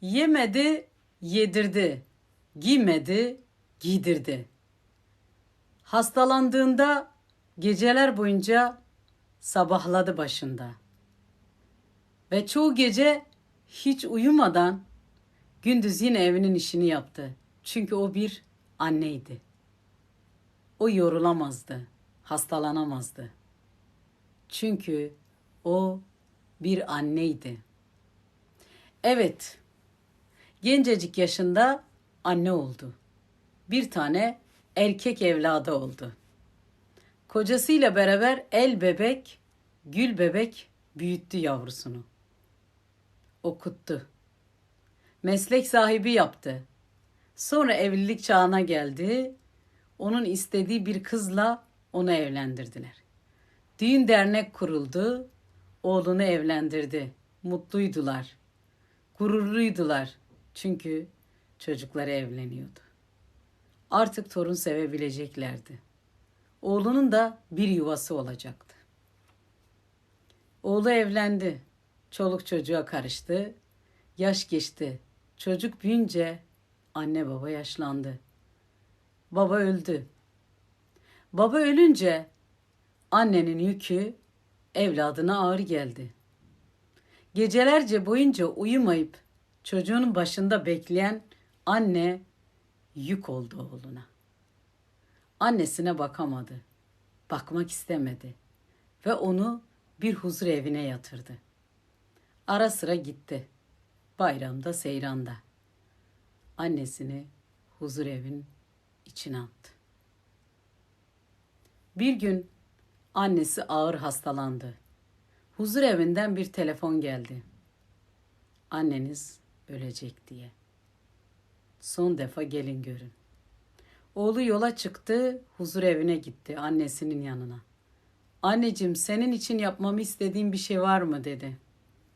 Yemedi, yedirdi. Giymedi, giydirdi. Hastalandığında geceler boyunca sabahladı başında. Ve çoğu gece hiç uyumadan gündüz yine evinin işini yaptı. Çünkü o bir anneydi. O yorulamazdı, hastalanamazdı. Çünkü o bir anneydi. Evet, gencecik yaşında anne oldu. Bir tane erkek evladı oldu. Kocasıyla beraber el bebek, gül bebek büyüttü yavrusunu. Okuttu. Meslek sahibi yaptı. Sonra evlilik çağına geldi. Onun istediği bir kızla onu evlendirdiler. Düğün dernek kuruldu. Oğlunu evlendirdi. Mutluydular. Gururluydular. Çünkü çocukları evleniyordu. Artık torun sevebileceklerdi. Oğlunun da bir yuvası olacaktı. Oğlu evlendi. Çoluk çocuğa karıştı. Yaş geçti. Çocuk büyünce anne baba yaşlandı. Baba öldü. Baba ölünce annenin yükü evladına ağır geldi. Gecelerce boyunca uyumayıp çocuğunun başında bekleyen anne yük oldu oğluna. Annesine bakamadı. Bakmak istemedi ve onu bir huzur evine yatırdı. Ara sıra gitti. Bayramda, seyranda. Annesini huzur evin içine attı. Bir gün annesi ağır hastalandı. Huzur evinden bir telefon geldi. Anneniz ölecek diye. Son defa gelin görün. Oğlu yola çıktı, huzur evine gitti annesinin yanına. Anneciğim senin için yapmamı istediğin bir şey var mı dedi.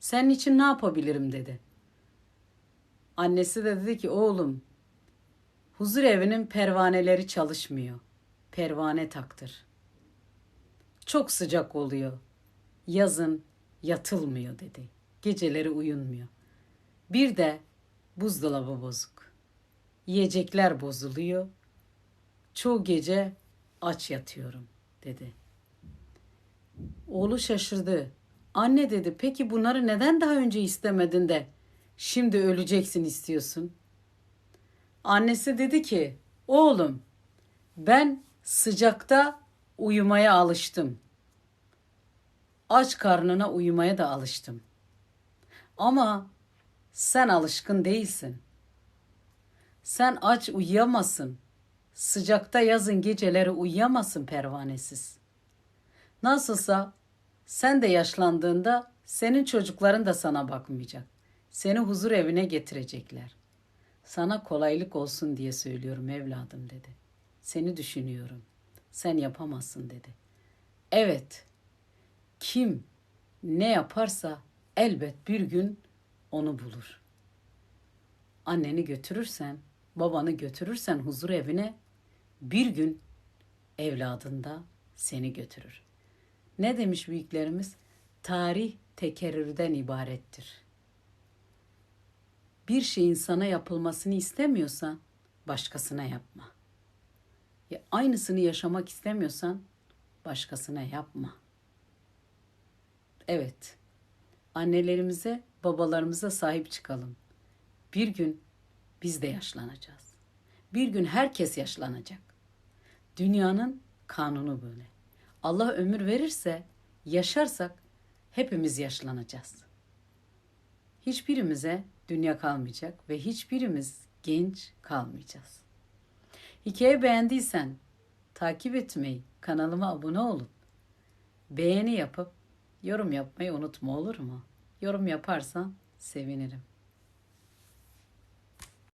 Senin için ne yapabilirim dedi. Annesi de dedi ki oğlum huzur evinin pervaneleri çalışmıyor. Pervane taktır. Çok sıcak oluyor. Yazın yatılmıyor dedi. Geceleri uyunmuyor. Bir de buzdolabı bozuk. Yiyecekler bozuluyor. Çoğu gece aç yatıyorum dedi. Oğlu şaşırdı. Anne dedi peki bunları neden daha önce istemedin de şimdi öleceksin istiyorsun? Annesi dedi ki oğlum ben sıcakta uyumaya alıştım. Aç karnına uyumaya da alıştım. Ama sen alışkın değilsin. Sen aç uyuyamazsın. Sıcakta yazın geceleri uyuyamazsın pervanesiz. Nasılsa sen de yaşlandığında senin çocukların da sana bakmayacak. Seni huzur evine getirecekler. Sana kolaylık olsun diye söylüyorum evladım dedi. Seni düşünüyorum. Sen yapamazsın dedi. Evet. Kim ne yaparsa elbet bir gün onu bulur. Anneni götürürsen, babanı götürürsen huzur evine bir gün evladın da seni götürür. Ne demiş büyüklerimiz? Tarih tekerrürden ibarettir. Bir şeyin sana yapılmasını istemiyorsan başkasına yapma. Ya aynısını yaşamak istemiyorsan başkasına yapma. Evet. Annelerimize, babalarımıza sahip çıkalım. Bir gün biz de yaşlanacağız. Bir gün herkes yaşlanacak. Dünyanın kanunu böyle. Allah ömür verirse, yaşarsak hepimiz yaşlanacağız. Hiçbirimize dünya kalmayacak ve hiçbirimiz genç kalmayacağız. Hikaye beğendiysen takip etmeyi, kanalıma abone olup beğeni yapıp yorum yapmayı unutma olur mu? Yorum yaparsan sevinirim.